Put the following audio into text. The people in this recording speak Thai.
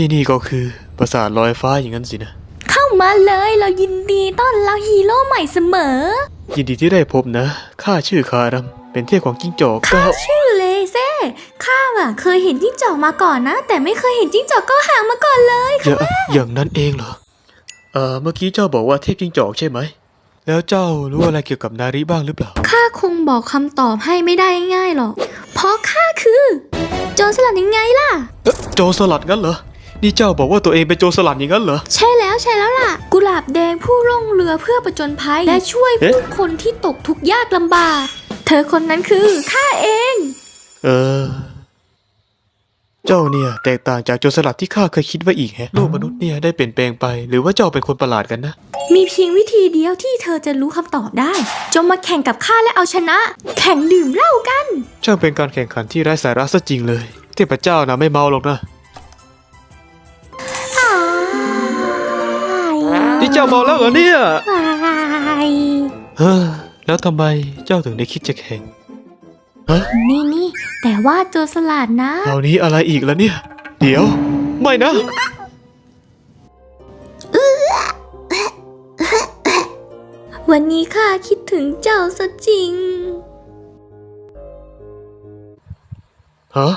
ที่นี่ก็คือปราสาทลอยฟ้าอย่างนั้นสินะ เข้ามาเลยเรายินดีต้อนรับฮีโร่ใหม่เสมอ ยินดีที่ได้พบนะ ข้าชื่อคารัม เป็นเทพของจิ้งจอกก็ข้าชื่อเลเซ่ข้าอะเคยเห็นจิ้งจอกมาก่อนนะ แต่ไม่เคยเห็นจิ้งจอกก็หางมาก่อนเลยอย่าอย่างนั้นเองเหรอ เอ่อ เมื่อกี้เจ้าบอกว่าเทพจิ้งจอกใช่ไหม แล้วเจ้ารู้อะไรเกี่ยวกับนาริบ้างหรือเปล่า ข้าคงบอกคำตอบให้ไม่ได้ง่ายหรอก เพราะข้าคือ โจรสลัดยังไงล่ะ เอ๊ะโจรสลัดงั้นเหรอ นี่เจ้าบอกว่าตัวเองเป็นโจรสลัดอย่างนั้นเหรอ ใช่แล้วใช่แล้วล่ะ กุหลาบแดงผู้ล่องเรือเพื่อประจนภัย และช่วยเอ๊ะผู้คนที่ตกทุกข์ยากลำบาก เธอคนนั้นคือข้าเอง เออ เจ้าเนี่ยแตกต่างจากโจรสลัดที่ข้าเคยคิดไว้อีกแฮะโลกมนุษย์เนี่ยได้เปลี่ยนแปลงไป หรือว่าเจ้าเป็นคนประหลาดกันนะ มีเพียงวิธีเดียวที่เธอจะรู้คำตอบได้ จงมาแข่งกับข้าและเอาชนะ แข่งดื่มเหล้ากัน ช่างเป็นการแข่งขันที่ไร้สาระซะจริงเลย เทพเจ้านะไม่เมาหรอกนะ นี่เจ้าเมาแล้วเหรอเนี่ยเฮ้อแล้วทำไมเจ้าถึงได้คิดจะแข่งนี่นี่แต่ว่าโจรสลัดนะคราวนี้อะไรอีกแล้วเนี่ย เดี๋ยว ไม่นะ วันนี้ข้าคิดถึงเจ้าซะจริง ฮะ